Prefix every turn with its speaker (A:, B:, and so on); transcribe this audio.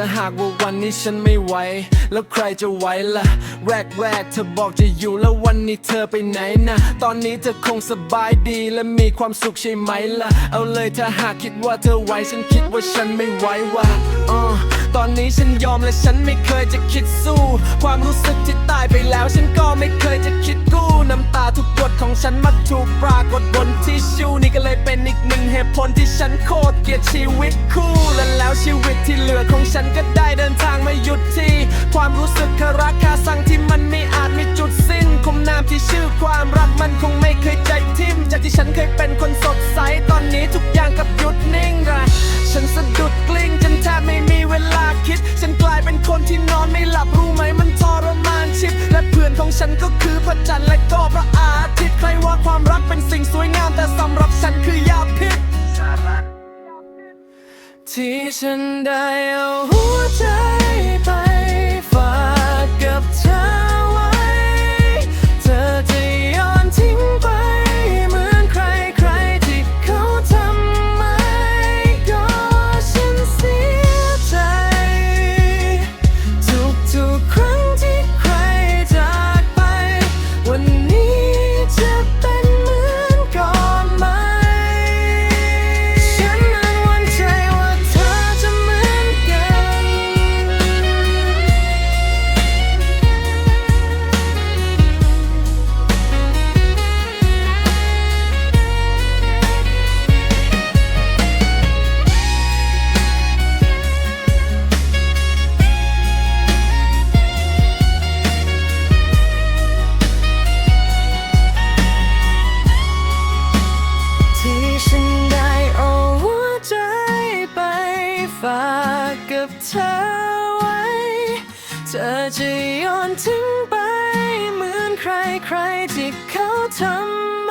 A: ถ้าหากว่าวันนี้ฉันไม่ไหว แล้วใครจะไหวล่ะ แรกแรกเธอบอกจะอยู่แล้ววันนี้เธอไปไหนนะ ตอนนี้เธอคงสบายดีและมีความสุขใช่ไหมล่ะ เอาเลยถ้าหากคิดว่าเธอไหวฉันคิดว่าฉันไม่ไหวว่ะออตอนนี้ฉันยอมและฉันไม่เคยจะคิดสู้ ความรู้สึกที่ตายไปแล้วฉันก็ไม่เคยจะคิดกู้น้ำตาทุกหยดของฉันมักถูกปรากฏบนทิชชู่นี่ก็เลยเป็นอีกหนึ่งเหตุผลที่ฉันโคตรเกลียดชีวิตคู่และแล้วชีวิต เหลือของฉันก็ได้เดินทางมาหยุดที่ ความรู้สึกคาราคาซังที่มันไม่อาจมีจุดสิ้นคมนามที่ชื่อความรักมันคงไม่เคยใจทิ่มจากที่ฉันเคยเป็นคนสดใสตอนนี้ทุกอย่างกับหยุดนิ่งระฉันสะดุดกลิ้งจนแทบไม่มีเวลาคิด ฉันกลายเป็นคนที่นอนไม่หลับรู้ไหมมันทรมานชิบและเพื่อนของฉันก็คือพระจันทร์และก็พระ ที่ฉันได้เอา อจะย้อนทิ้งไป เหมือนใค
B: รใครที่เขาทำ